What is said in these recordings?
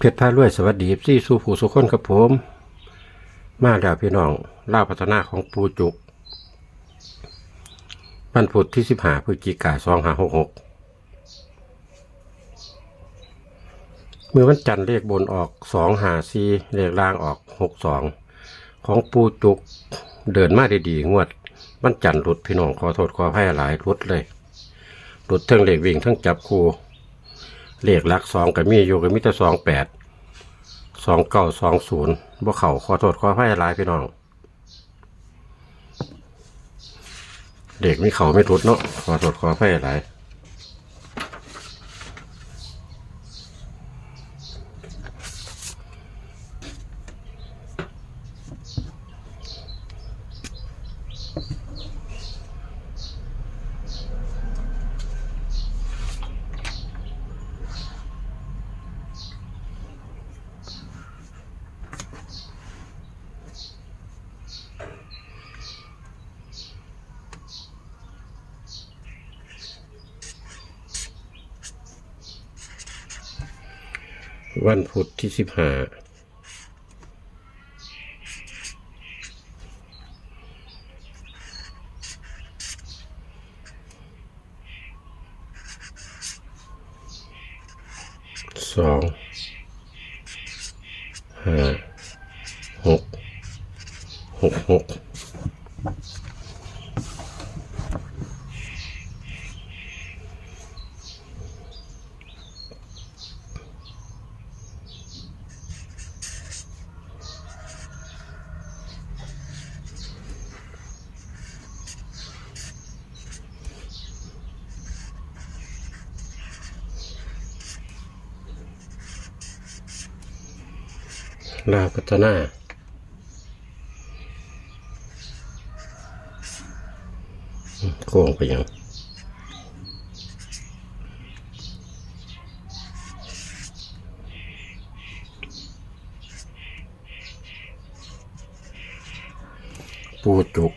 เพชรพารวยสวัสดีซี่สู่ผู้สุคนกับผม มาแล้วพี่น้องเล่าพัฒนาของปูจุกวันพุธที่สิบหาพฤศจิกาสองหาหกหกเมื่อวันจันทร์เลขบนออกสองหาซีเลขล่างออกหกสองของปูจุกเดินมาดีๆงวดวันจันทร์หลุดพี่น้องขอโทษขอให้หลายหลุดเลยหลุดทั้งเลขวิ่งทั้งจับคู่ เลขหลักสองกับมีอยู่กับมิตรสองแปดสองเก้าสองศูนย์บ่เข่าขอโทษขอให้หลายพี่น้อง เด็กไม่เขาไม่ทุดเนาะขอโทษขอให้หลาย วันพุธที่สิบห้าสองห้าหกหกหก ลาวพัฒนาโค้งไปยังปูจุก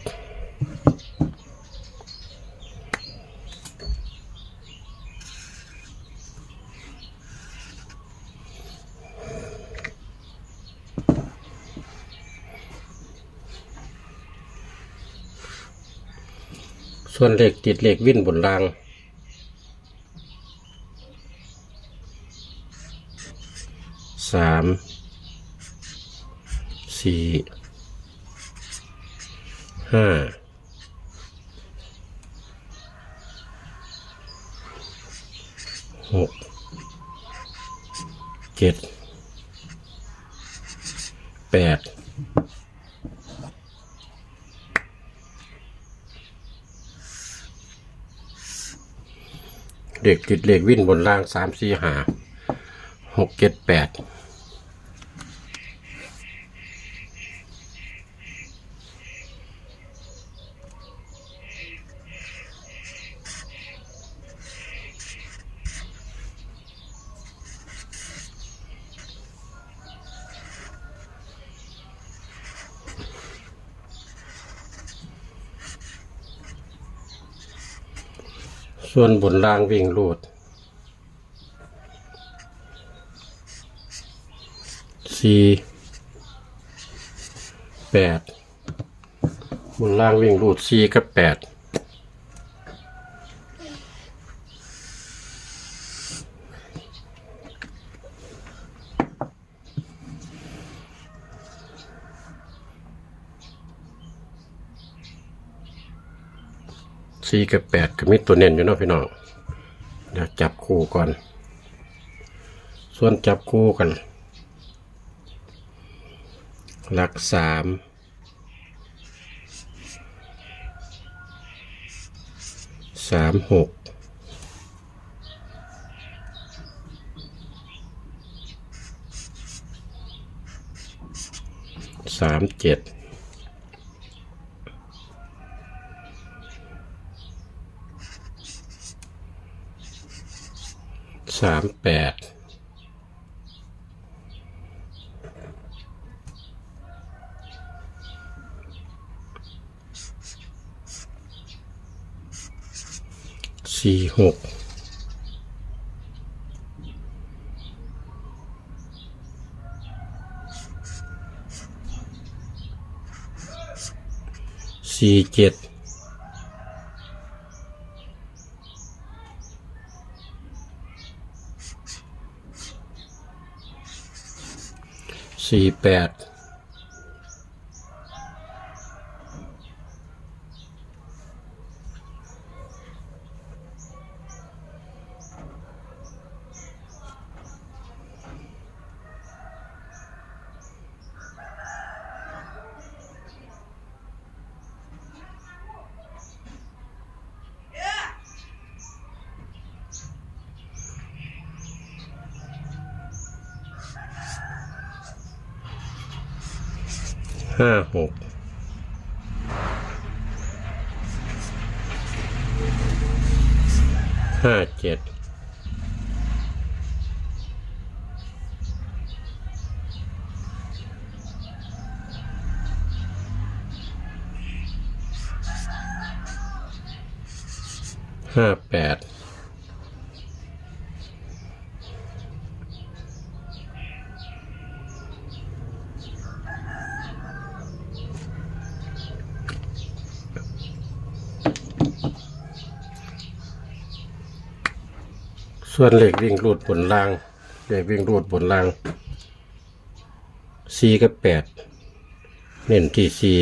ส่วนเลขติดเลขวิ่นบนราง สาม สี่ ห้า หก เจ็ด แปด เด็กติดเลขวิ่นบนล่างสามสี่หาหกเจ็ดแปด ส่วนบนล่างวิ่งรูดสี่แปดบนล่างวิ่งรูดสี่กับแปด สี่กับแปดก็มีตัวเน้นอยู่เนาะพี่น้องเดี๋ยวจับคู่ก่อน ส่วนจับคู่กัน หลักสามสามหกสามเจ็ด สามแปดสี่หกสี่เจ็ด สี่แปด ห้าหกห้าเจ็ดห้าแปด ส่วนเหล็กวิ่งรูดบนล่างเหล็กวิ่งรูดบนล่างสี่กับแปดเน้นที่สี่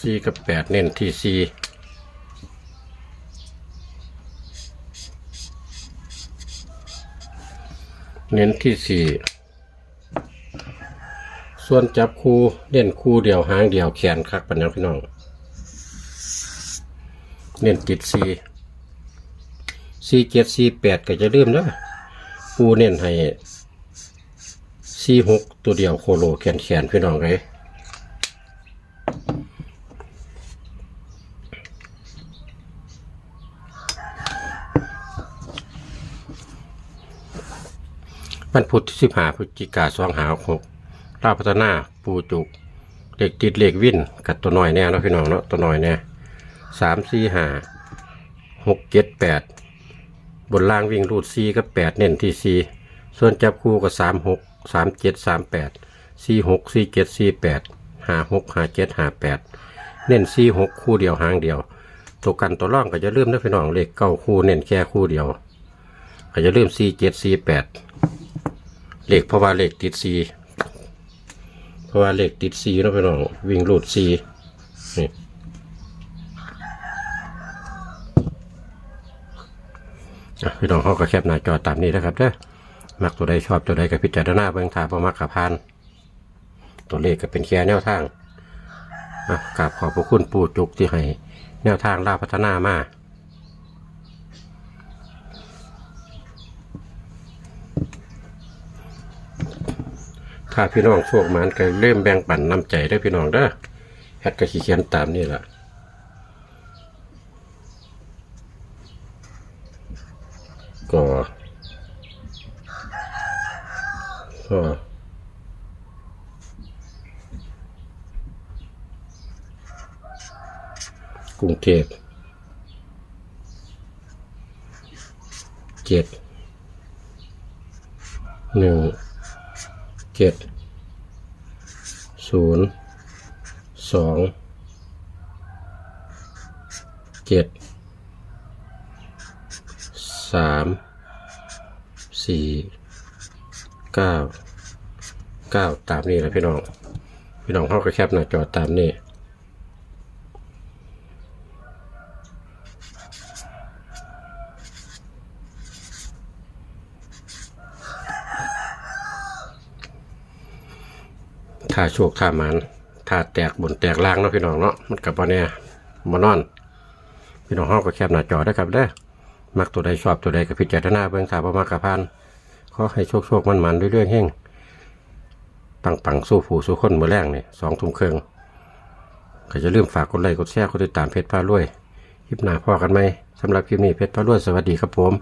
สี่กับแปดเน้นที่สี่เน้นที่สี่ส่วนจับคู่เล่นคู่เดียวหางเดียวแขนคักปัญญาพี่น้อง เน้นติดสี่ สี่เจ็ดสี่แปดก็จะลืมนะปูเน้นให้สี่หกตัวเดียวโคโลแขนแขนพี่น้องเลยวันพุธที่สิบหาพฤศจิกาสองหาหกลาพัฒนาปูจุกเด็กติดเหล็กวิ่นกับตัวน้อยแน่เนาะพี่น้องเนาะตัวน้อยแน่สามสี่ห้าหกเจ็ดแปด บนล่างวิ่งรูดซีก็แปดเน้นที่ซีส่วนจับคู่ก็สามหกสามเจ็ดสามแปดสี่หกซีเจ็ดซีแปดหาหกหาเจ็ดหาแปดเน้นสี่หกคู่เดียวหางเดียว ตัวกันตัวร่องก็จะเริ่มนะพี่น้องเลขเก้าคู่เน้นแค่คู่เดียว ก็จะเริ่มสี่เจ็ดซีแปดเลขเพราะว่าเลขติดซีเพราะว่าเลขติดซีนะพี่น้องวิ่งรูดซีนี่ อะ พี่น้องเขาก็แคบหน้าจอตามนี้นะครับเด้อมักตัวใดชอบตัวใดก็พิจารณาเบื้องทางประมักขับพานตัวเลขก็เป็นแค่แนวทางอะกราบขอบพระคุณปู่จุกที่ให้แนวทางล่าพัฒนามาถ้าพี่น้องโชคมันก็เริ่มแบ่งปันน้ำใจได้พี่น้องเด้อแอดก็ขี้เขียนตามนี่แหละ ก็ ก็กรุงเทพเจ็ดหนึ่งเจ็ดศูนย์สองเจ็ดสามสี่เก้า เก้าตามนี้แหละพี่น้อง พี่น้องเขาก็แคปหน้าจอตามนี้ถ้าโชคถ้าหมันถ้าแตกบนแตกล่างเนาะพี่น้องเนาะมันกับวันนี้มานอน พี่น้องเฮาก็แคปหน้าจอได้ครับเด้อมักตัวใดชอบตัวใดก็พิจารณาเบื้องถาประมากระพานขอให้โชคโชคมันมันเรื่อยๆเฮง ปังปังสู้ผู้สู้คนมือแรงเนี่ยสองทุ่มครึ่งก็จะลืมฝากกดไลค์กดแชร์กดติดตามเพจพารวยคลิปหน้าพอกันไหมสำหรับคลิปนี้เพจพารวยสวัสดีครับผม